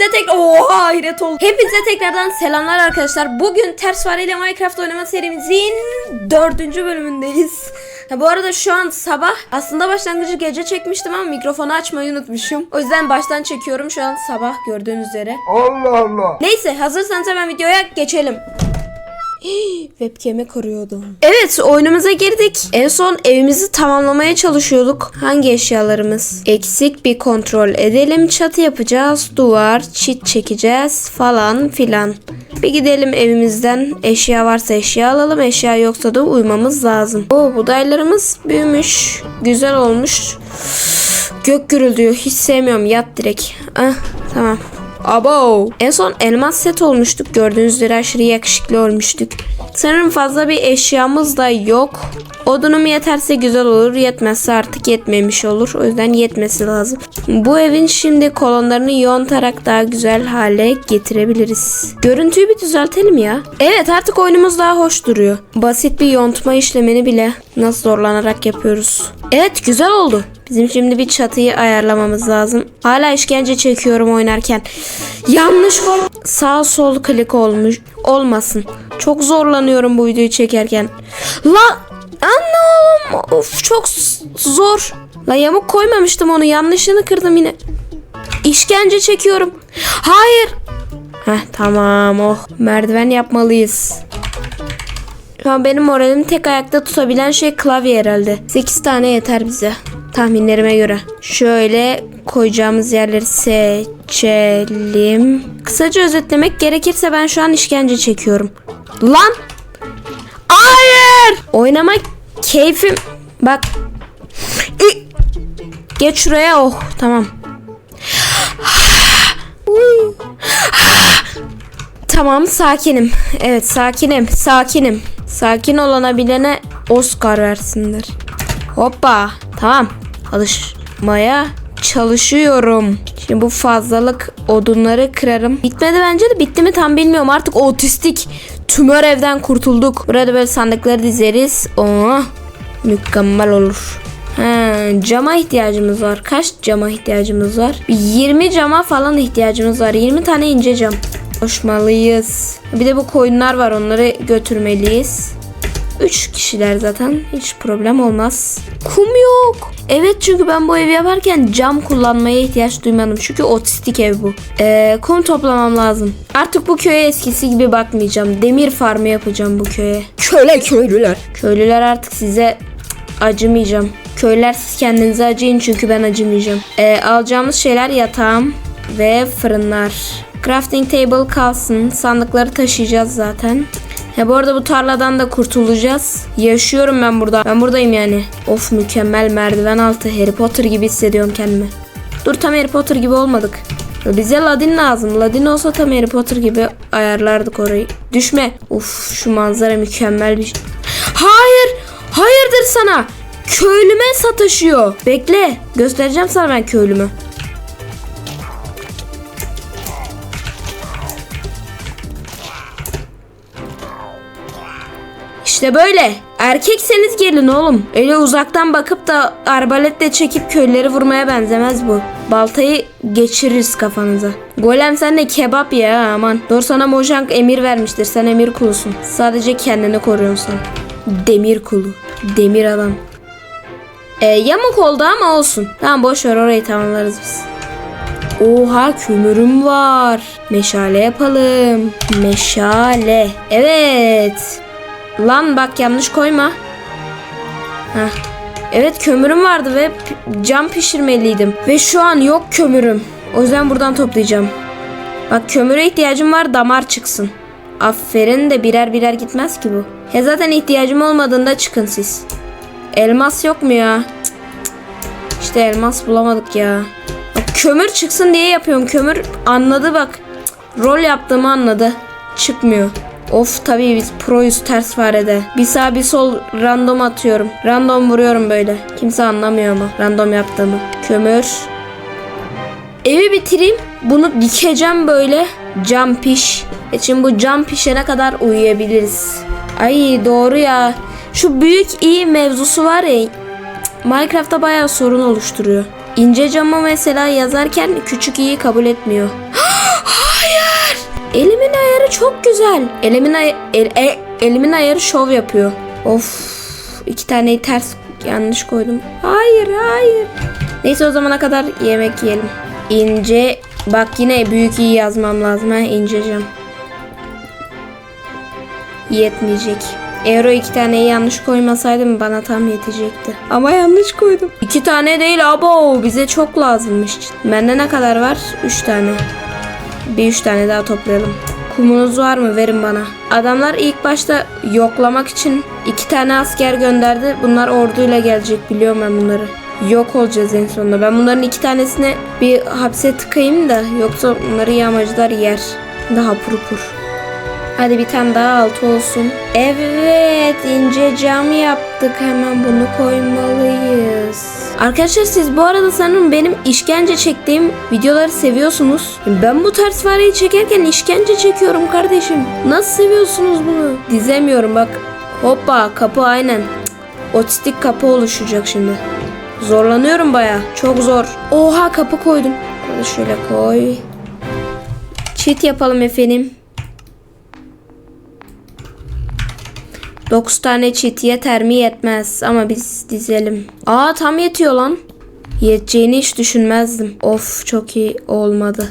Hepinize tekrar oha hayret oldu. Hepinize tekrardan selamlar arkadaşlar. Bugün ters fareyle Minecraft oynama serimizin dördüncü bölümündeyiz. Ha, bu arada şu an sabah. Aslında başlangıcı gece çekmiştim ama mikrofonu açmayı unutmuşum. O yüzden baştan çekiyorum şu an sabah gördüğünüz üzere. Allah Allah. Neyse hazırsanız hemen videoya geçelim. Hii, Webcam'i koruyordum. Evet oyunumuza girdik. En son evimizi tamamlamaya çalışıyorduk. Hangi eşyalarımız? Eksik bir kontrol edelim. Çatı yapacağız. Duvar, çit çekeceğiz falan filan. Bir gidelim evimizden. Eşya varsa eşya alalım. Eşya yoksa da uymamız lazım. Oo budaylarımız büyümüş. Güzel olmuş. Gök gürüldüyor. Hiç sevmiyorum. Yat direkt. Ah tamam. Abo. En son elmas set olmuştuk. Gördüğünüz üzere aşırı yakışıklı olmuştuk. Sanırım fazla bir eşyamız da yok. Odunum yeterse güzel olur. Yetmezse artık yetmemiş olur. O yüzden yetmesi lazım. Bu evin şimdi kolonlarını yontarak daha güzel hale getirebiliriz. Görüntüyü bir düzeltelim ya. Evet artık oyunumuz daha hoş duruyor. Basit bir yontma işlemini bile nasıl zorlanarak yapıyoruz. Evet güzel oldu. Bizim şimdi bir çatıyı ayarlamamız lazım. Hala işkence çekiyorum oynarken. Yanlış koy. Sağ sol klik olmuş. Olmasın. Çok zorlanıyorum bu videoyu çekerken. La oğlum. Of çok zor. La yamuk koymamıştım onu. Yanlışını kırdım yine. İşkence çekiyorum. Hayır. Heh tamam oh. Merdiven yapmalıyız. Şu an benim moralimi tek ayakta tutabilen şey klavye herhalde. 8 tane yeter bize. Tahminlerime göre. Şöyle koyacağımız yerleri seçelim. Kısaca özetlemek gerekirse ben şu an işkence çekiyorum. Lan! Hayır! Oynamak keyfim. Bak. Geç şuraya oh tamam. Tamam sakinim. Evet sakinim. Sakinim. Sakin olana bilene Oscar versinler. Hoppa. Tamam. Alışmaya çalışıyorum. Şimdi bu fazlalık odunları kırarım. Bitmedi bence de bitti mi tam bilmiyorum. Artık otistik tümör evden kurtulduk. Burada böyle sandıkları dizeriz. Oh, mükemmel olur. Ha, cama ihtiyacımız var. Kaç cama ihtiyacımız var? 20 cama falan ihtiyacımız var. 20 tane ince cam. Koşmalıyız. Bir de bu koyunlar var. Onları götürmeliyiz. 3 kişiler zaten. Hiç problem olmaz. Kum yok. Evet çünkü ben bu evi yaparken cam kullanmaya ihtiyaç duymadım. Çünkü otistik ev bu. Ee, kum toplamam lazım. Artık bu köye eskisi gibi bakmayacağım. Demir farmı yapacağım bu köye. Köle köylüler. Köylüler artık size acımayacağım. Köylüler siz kendinize acıyın çünkü ben acımayacağım. Ee, alacağımız şeyler yatağım ve fırınlar. Crafting table kalsın. Sandıkları taşıyacağız zaten. Ha bu arada bu tarladan da kurtulacağız. Yaşıyorum ben burada. Ben buradayım yani. Of mükemmel merdiven altı. Harry Potter gibi hissediyorum kendimi. Dur tam Harry Potter gibi olmadık. Bize ladin lazım. Ladin olsa tam Harry Potter gibi ayarlardık orayı. Düşme. Uf şu manzara mükemmel bir şey. Hayır. Hayırdır sana. Köylüme sataşıyor. Bekle. Göstereceğim sana ben köylümü. İşte böyle. Erkekseniz gelin oğlum. Öyle uzaktan bakıp da arbaletle çekip köyleri vurmaya benzemez bu. Baltayı geçiririz kafanıza. Golem sen de kebap ya aman. Doğru sana Mojang emir vermiştir. Sen emir kulusun. Sadece kendini koruyorsun. Demir kulu. Demir adam. E, yamuk oldu ama olsun. Tamam boş ver orayı tamamlarız biz. Oha kömürüm var. Meşale yapalım. Meşale. Evet. Lan bak yanlış koyma. Heh. Evet kömürüm vardı ve cam pişirmeliydim. Ve şu an yok kömürüm. O yüzden buradan toplayacağım. Bak kömüre ihtiyacım var damar çıksın. Aferin de birer birer gitmez ki bu. Ya zaten ihtiyacım olmadığında çıkın siz. Elmas yok mu ya? İşte elmas bulamadık ya. Bak, kömür çıksın diye yapıyorum. Kömür anladı bak. Rol yaptığımı anladı. Çıkmıyor. Of tabii biz proyuz ters farede. Bir sağ bir sol random atıyorum. Random vuruyorum böyle. Kimse anlamıyor mu random yaptığımı. Kömür. Evi bitireyim. Bunu dikeceğim böyle. Cam piş. E şimdi bu cam pişene kadar uyuyabiliriz. Ay doğru ya. Şu büyük iyi mevzusu var ya. Minecraft'ta bayağı sorun oluşturuyor. İnce camı mesela yazarken küçük iyi kabul etmiyor. çok güzel. Elimin, ay- el- e- elimin ayarı şov yapıyor. Of iki taneyi ters yanlış koydum. Hayır hayır. Neyse o zamana kadar yemek yiyelim. İnce bak yine büyük iyi yazmam lazım ha incecim. Yetmeyecek. Eğer o iki taneyi yanlış koymasaydım bana tam yetecekti. Ama yanlış koydum. İki tane değil abo bize çok lazımmış. Bende ne kadar var? Üç tane. Bir üç tane daha toplayalım. Kumunuz var mı? Verin bana. Adamlar ilk başta yoklamak için iki tane asker gönderdi. Bunlar orduyla gelecek biliyorum ben bunları. Yok olacağız en sonunda. Ben bunların iki tanesini bir hapse tıkayım da yoksa bunları yağmacılar yer. Daha purpur. Hadi bir tane daha altı olsun. Evet ince cam yaptık. Hemen bunu koymalıyız. Arkadaşlar siz bu arada sanırım benim işkence çektiğim videoları seviyorsunuz. Ben bu tarz fareyi çekerken işkence çekiyorum kardeşim. Nasıl seviyorsunuz bunu? Dizemiyorum bak. Hoppa kapı aynen. Otistik kapı oluşacak şimdi. Zorlanıyorum baya. Çok zor. Oha kapı koydum. Şöyle koy. Cheat yapalım efendim. 9 tane çit yeter mi yetmez ama biz dizelim. Aa tam yetiyor lan. Yeteceğini hiç düşünmezdim. Of çok iyi olmadı.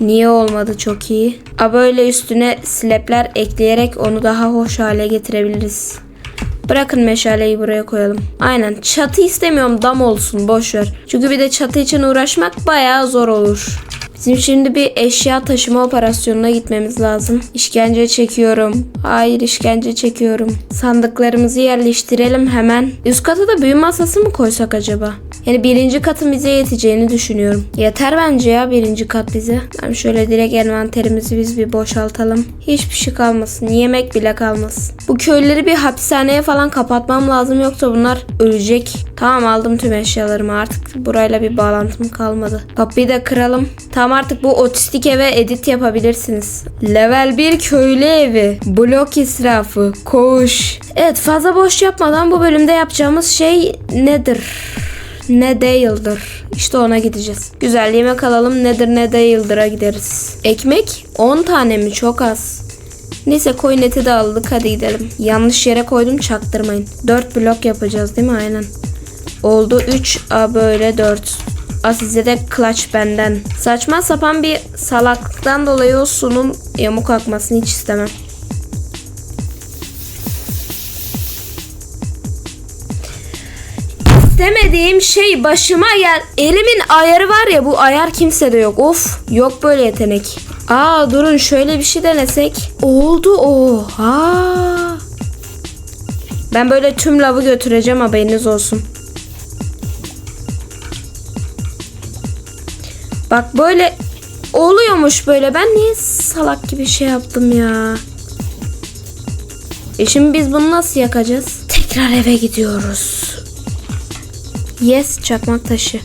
Niye olmadı çok iyi? A böyle üstüne slepler ekleyerek onu daha hoş hale getirebiliriz. Bırakın meşaleyi buraya koyalım. Aynen çatı istemiyorum dam olsun boş ver. Çünkü bir de çatı için uğraşmak bayağı zor olur. Bizim şimdi bir eşya taşıma operasyonuna gitmemiz lazım. İşkence çekiyorum. Hayır işkence çekiyorum. Sandıklarımızı yerleştirelim hemen. Üst kata da büyü masası mı koysak acaba? Yani birinci katın bize yeteceğini düşünüyorum. Yeter bence ya birinci kat bize. Ben şöyle direkt envanterimizi biz bir boşaltalım. Hiçbir şey kalmasın. Yemek bile kalmasın. Bu köyleri bir hapishaneye falan kapatmam lazım yoksa bunlar ölecek. Tamam aldım tüm eşyalarımı artık burayla bir bağlantım kalmadı. Kapıyı da kıralım. Tamam artık bu otistik eve edit yapabilirsiniz. Level 1 köylü evi. Blok israfı. Koş. Evet fazla boş yapmadan bu bölümde yapacağımız şey nedir? Ne değildir. İşte ona gideceğiz. Güzel yemek alalım. Nedir ne değildir'a gideriz. Ekmek 10 tane mi? Çok az. Neyse koyun eti de aldık. Hadi gidelim. Yanlış yere koydum çaktırmayın. 4 blok yapacağız değil mi? Aynen. Oldu 3 a böyle 4. A size de clutch benden. Saçma sapan bir salaklıktan dolayı o sunun yamuk akmasını hiç istemem. İstemediğim şey başıma gel. Elimin ayarı var ya bu ayar kimsede yok. Of yok böyle yetenek. Aa durun şöyle bir şey denesek. Oldu oha. Ben böyle tüm lavı götüreceğim haberiniz olsun. Bak böyle oluyormuş böyle. Ben niye salak gibi şey yaptım ya? E şimdi biz bunu nasıl yakacağız? Tekrar eve gidiyoruz. Yes çakmak taşı.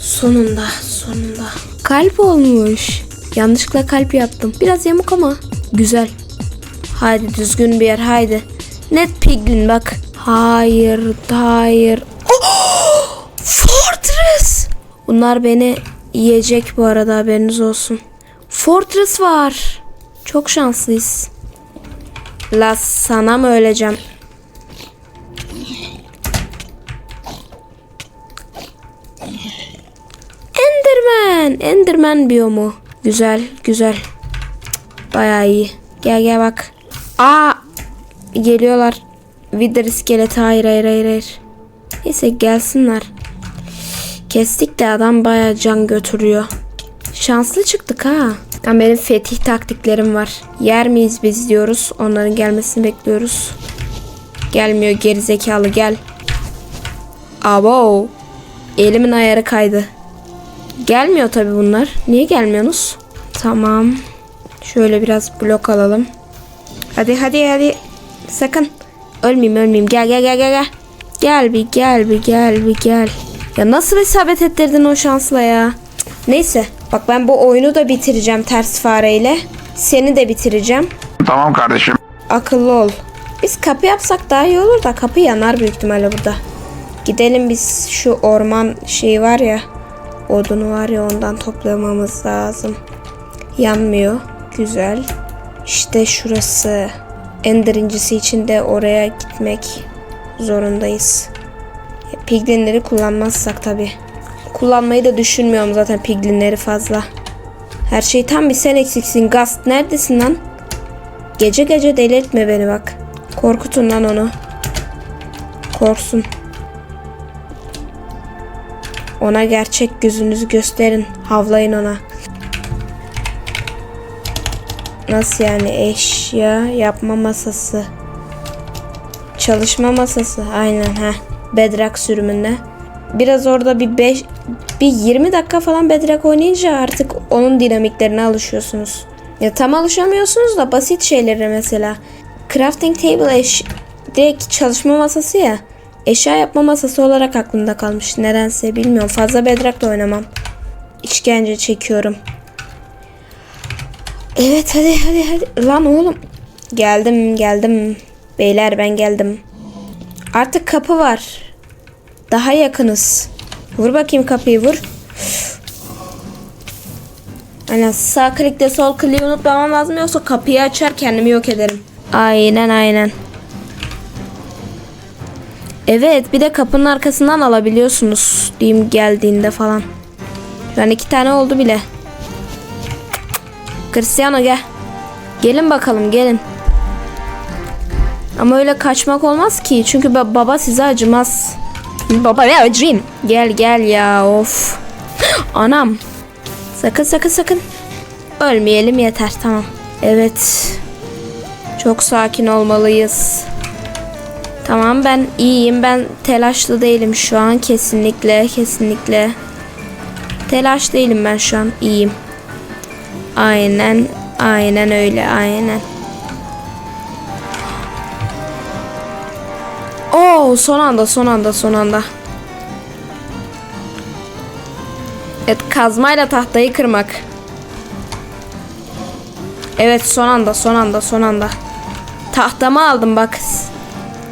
Sonunda sonunda. Kalp olmuş. Yanlışlıkla kalp yaptım. Biraz yamuk ama güzel. Haydi düzgün bir yer haydi. Net piglin bak. Hayır hayır. Oh! Fortress. Bunlar beni yiyecek bu arada haberiniz olsun. Fortress var. Çok şanslıyız. La sana mı öleceğim? Enderman. Enderman biyomu. Güzel güzel. Bayağı iyi. Gel gel bak. Aa geliyorlar. Wither iskeleti hayır hayır hayır hayır. Neyse gelsinler. Kestik de adam bayağı can götürüyor. Şanslı çıktık ha. Yani benim fetih taktiklerim var. Yer miyiz biz diyoruz. Onların gelmesini bekliyoruz. Gelmiyor gerizekalı gel. Abo. Elimin ayarı kaydı. Gelmiyor tabi bunlar. Niye gelmiyorsunuz? Tamam. Şöyle biraz blok alalım. Hadi hadi hadi. Sakın. Ölmeyeyim ölmeyeyim. Gel gel gel gel gel. Gel bir gel bir gel bir gel. Ya nasıl isabet ettirdin o şansla ya? Neyse. Bak ben bu oyunu da bitireceğim ters fareyle. Seni de bitireceğim. Tamam kardeşim. Akıllı ol. Biz kapı yapsak daha iyi olur da kapı yanar büyük ihtimalle burada. Gidelim biz şu orman şeyi var ya. Odunu var ya ondan toplamamız lazım. Yanmıyor. Güzel. İşte şurası. Ender incisi için de oraya gitmek zorundayız. Piglinleri kullanmazsak tabi. Kullanmayı da düşünmüyorum zaten piglinleri fazla. Her şey tam bir sen eksiksin. Gast neredesin lan? Gece gece deli etme beni bak. Korkutun lan onu. Korksun. Ona gerçek yüzünüzü gösterin. Havlayın ona. Nasıl yani eşya yapma masası. Çalışma masası. Aynen ha. Bedrock sürümünde. Biraz orada bir 5 bir 20 dakika falan Bedrock oynayınca artık onun dinamiklerine alışıyorsunuz. Ya tam alışamıyorsunuz da basit şeylere mesela. Crafting table eş direkt çalışma masası ya. Eşya yapma masası olarak aklımda kalmış. Nedense bilmiyorum. Fazla Bedrock'la oynamam. İşkence çekiyorum. Evet hadi hadi hadi. Lan oğlum. Geldim geldim. Beyler ben geldim. Artık kapı var. Daha yakınız. Vur bakayım kapıyı vur. Aynen sağ klikle sol kliği unutmamam lazım yoksa kapıyı açar kendimi yok ederim. Aynen aynen. Evet bir de kapının arkasından alabiliyorsunuz diyeyim geldiğinde falan. An iki tane oldu bile. Cristiano gel. Gelin bakalım gelin. Ama öyle kaçmak olmaz ki. Çünkü ba- baba size acımaz. Baba ne acıyım. Gel gel ya of. Anam. Sakın sakın sakın. Ölmeyelim yeter tamam. Evet. Çok sakin olmalıyız. Tamam ben iyiyim. Ben telaşlı değilim şu an. Kesinlikle kesinlikle. Telaş değilim ben şu an. İyiyim. Aynen. Aynen öyle. Aynen. Oo son anda son anda son anda. Evet kazmayla tahtayı kırmak. Evet son anda son anda son anda. Tahtamı aldım bak.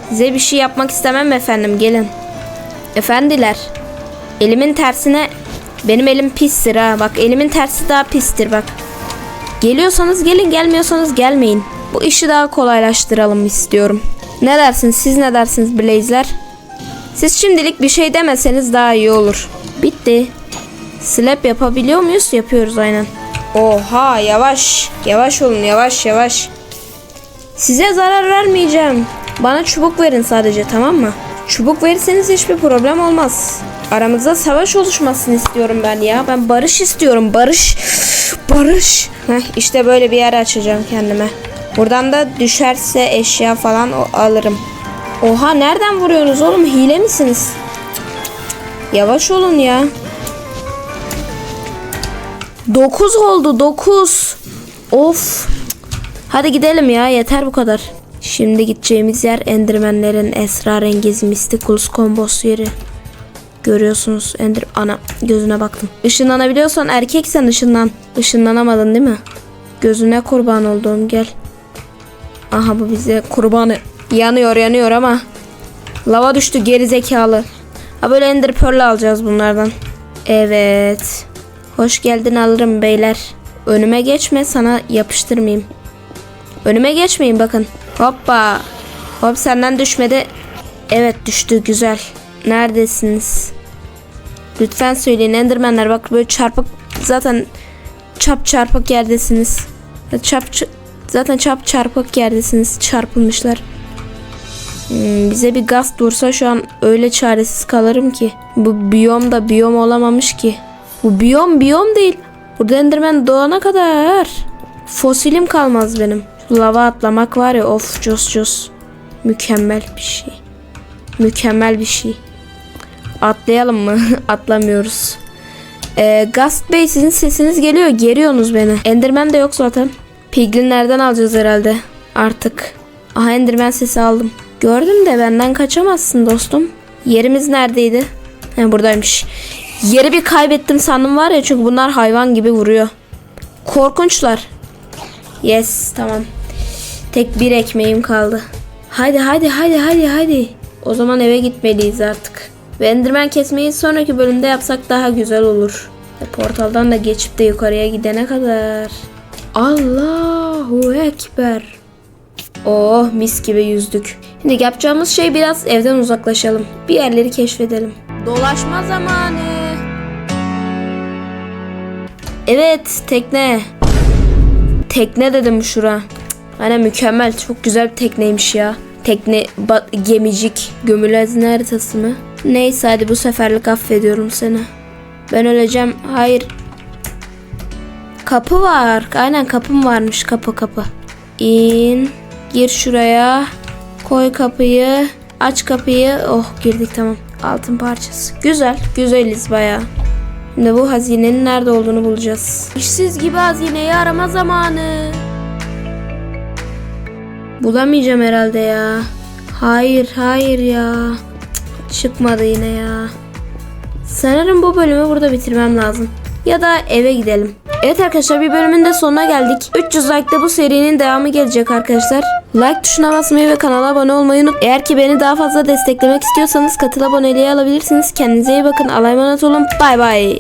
Size bir şey yapmak istemem efendim gelin. Efendiler. Elimin tersine benim elim pistir ha. Bak elimin tersi daha pistir bak. Geliyorsanız gelin gelmiyorsanız gelmeyin. Bu işi daha kolaylaştıralım istiyorum. Ne dersiniz siz ne dersiniz Blaze'ler? Siz şimdilik bir şey demeseniz daha iyi olur. Bitti. Slap yapabiliyor muyuz? Yapıyoruz aynen. Oha yavaş. Yavaş olun yavaş yavaş. Size zarar vermeyeceğim. Bana çubuk verin sadece tamam mı? Çubuk verirseniz hiçbir problem olmaz. Aramızda savaş oluşmasını istiyorum ben ya. Ben barış istiyorum. Barış. Barış. Heh, işte böyle bir yer açacağım kendime. Buradan da düşerse eşya falan alırım. Oha nereden vuruyorsunuz oğlum? Hile misiniz? Yavaş olun ya. 9 oldu 9. Of. Hadi gidelim ya yeter bu kadar. Şimdi gideceğimiz yer Endermenlerin esrarengiz Mysticals kombos yeri. Görüyorsunuz Ender ana gözüne baktım. Işınlanabiliyorsan erkeksen ışınlan. Işınlanamadın değil mi? Gözüne kurban olduğum gel. Aha bu bize kurbanı. Yanıyor yanıyor ama. Lava düştü geri zekalı. Ha böyle Ender Pearl alacağız bunlardan. Evet. Hoş geldin alırım beyler. Önüme geçme sana yapıştırmayayım. Önüme geçmeyin bakın. Hoppa. Hop senden düşmedi. Evet düştü güzel. Neredesiniz? Lütfen söyleyin Endermenler bak böyle çarpık zaten çap çarpık yerdesiniz. Çap zaten çap çarpık yerdesiniz. Çarpılmışlar. Hmm, bize bir gaz dursa şu an öyle çaresiz kalırım ki. Bu biyom da biyom olamamış ki. Bu biyom biyom değil. Burada Enderman doğana kadar fosilim kalmaz benim. Lava atlamak var ya of cos cos. Mükemmel bir şey. Mükemmel bir şey. Atlayalım mı? Atlamıyoruz. Ee, Gast Bey sizin sesiniz geliyor. Geriyorsunuz beni. Enderman de yok zaten. Piglinlerden alacağız herhalde. Artık. Aha Enderman sesi aldım. Gördüm de benden kaçamazsın dostum. Yerimiz neredeydi? He buradaymış. Yeri bir kaybettim sandım var ya çünkü bunlar hayvan gibi vuruyor. Korkunçlar. Yes tamam. Tek bir ekmeğim kaldı. Hadi hadi hadi hadi hadi. O zaman eve gitmeliyiz artık. Ve Enderman kesmeyi sonraki bölümde yapsak daha güzel olur. Ve portaldan da geçip de yukarıya gidene kadar. Allahu Ekber. Oh mis gibi yüzdük. Şimdi yapacağımız şey biraz evden uzaklaşalım. Bir yerleri keşfedelim. Dolaşma zamanı. Evet tekne. Tekne dedim şura. Aynen mükemmel. Çok güzel bir tekneymiş ya. Tekne ba- gemicik. Gömülü hazine haritası mı? Neyse hadi bu seferlik affediyorum seni. Ben öleceğim. Hayır. Kapı var. Aynen kapım varmış. Kapı kapı. İn. Gir şuraya. Koy kapıyı. Aç kapıyı. Oh girdik tamam. Altın parçası. Güzel. Güzeliz bayağı. Şimdi bu hazinenin nerede olduğunu bulacağız. İşsiz gibi hazineyi arama zamanı. Bulamayacağım herhalde ya. Hayır, hayır ya. Çıkmadı yine ya. Sanırım bu bölümü burada bitirmem lazım. Ya da eve gidelim. Evet arkadaşlar bir bölümün de sonuna geldik. 300 like'da bu serinin devamı gelecek arkadaşlar. Like tuşuna basmayı ve kanala abone olmayı unut. Eğer ki beni daha fazla desteklemek istiyorsanız katıl aboneliği alabilirsiniz. Kendinize iyi bakın. Allah'a emanet olun. Bay bay.